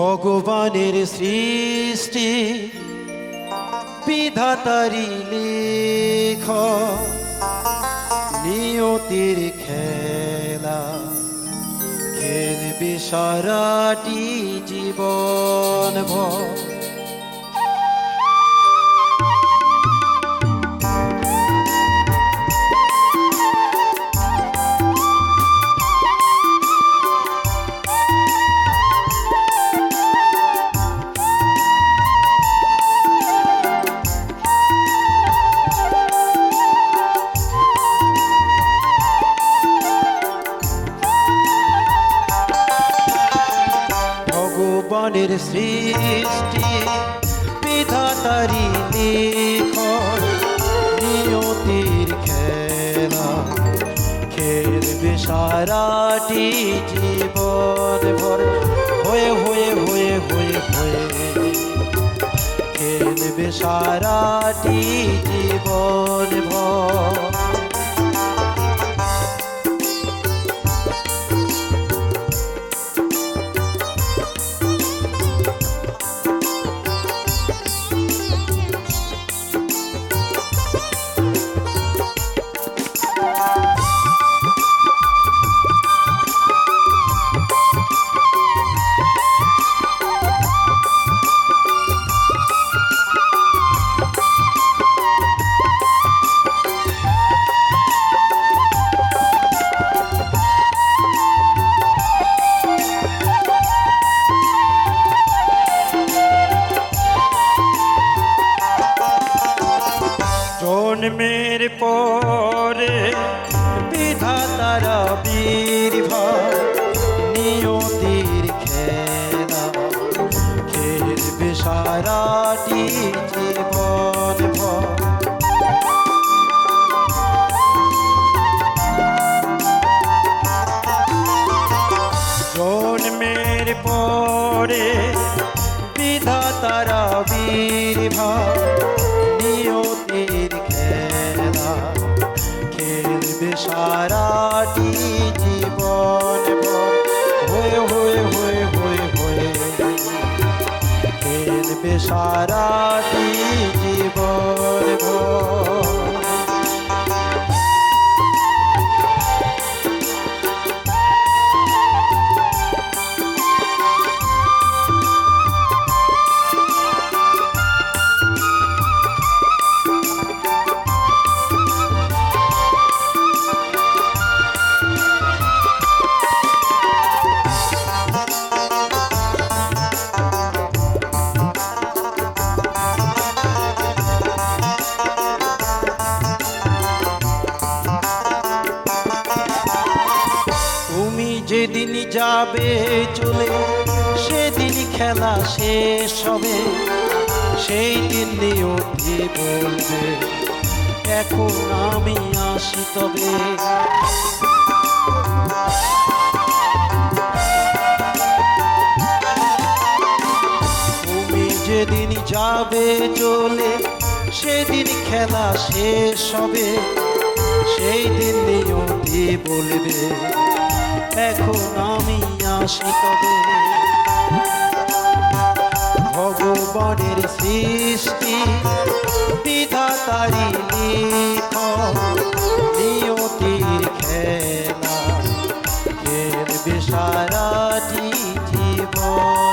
ভগবানের সৃষ্টি বিধাতারি লেখ নিয়তির খেলা খেলবে সারাটি জীবন ভর ভগবানের সৃষ্টি বিধাতারি লিখন, নিয়তির খেলা, খেলবে সারাটি জীবন ভর হয়ে হয়ে হয়ে হয়ে হয়ে খেলবে সারাটি জীবন ভর জন্মের পরে বিধাতারা বীর ভাই নিয়তির খেলা। খেলবে সারাটি জীবন ভর পরে বিধাতারা বীর খেলবে যেদিন যাবে চলে, সেদিন খেলা শেষ হবে। সেই দিন নিয়তি বলবে? এখন আমি আসি তবে। তুমি যেদিন যাবে চলে, সেদিন খেলা শেষ হবে। সেই দিন নিয়তি বলবে? এখন আমি আসি তবে ভগবানের সৃষ্টি বিধাতারি নিয়তির খেলা খেলবে জীবন